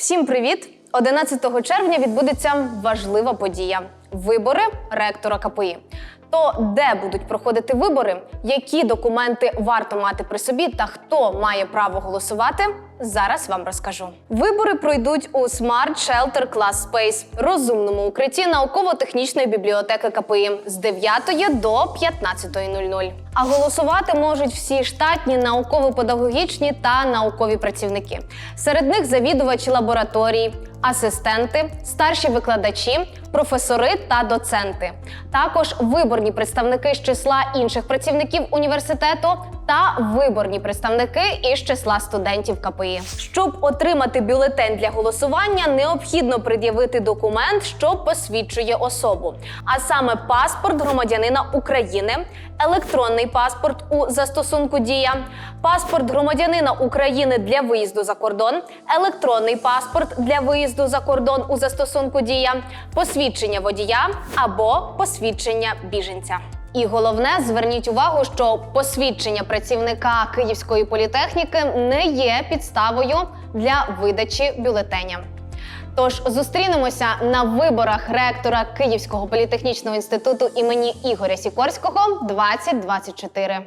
Всім привіт! 11 червня відбудеться важлива подія вибори ректора КПІ. То де будуть проходити вибори, які документи варто мати при собі та хто має право голосувати? Зараз вам розкажу. Вибори пройдуть у Smart Shelter Class Space – розумному укритті науково-технічної бібліотеки КПІ з 9 до 15.00. А голосувати можуть всі штатні науково-педагогічні та наукові працівники. Серед них завідувачі лабораторій, асистенти, старші викладачі, професори та доценти. Також виборні представники з числа інших працівників університету та виборні представники із числа студентів КПІ. Щоб отримати бюлетень для голосування, необхідно пред'явити документ, що посвідчує особу, а саме паспорт громадянина України, електронний паспорт у застосунку Дія, паспорт громадянина України для виїзду за кордон, електронний паспорт для виїзду за кордон у застосунку Дія, посвідчення водія або посвідчення біженця. І головне, зверніть увагу, що посвідчення працівника Київської політехніки не є підставою для видачі бюлетеня. Тож зустрінемося на виборах ректора Київського політехнічного інституту імені Ігоря Сікорського 2024.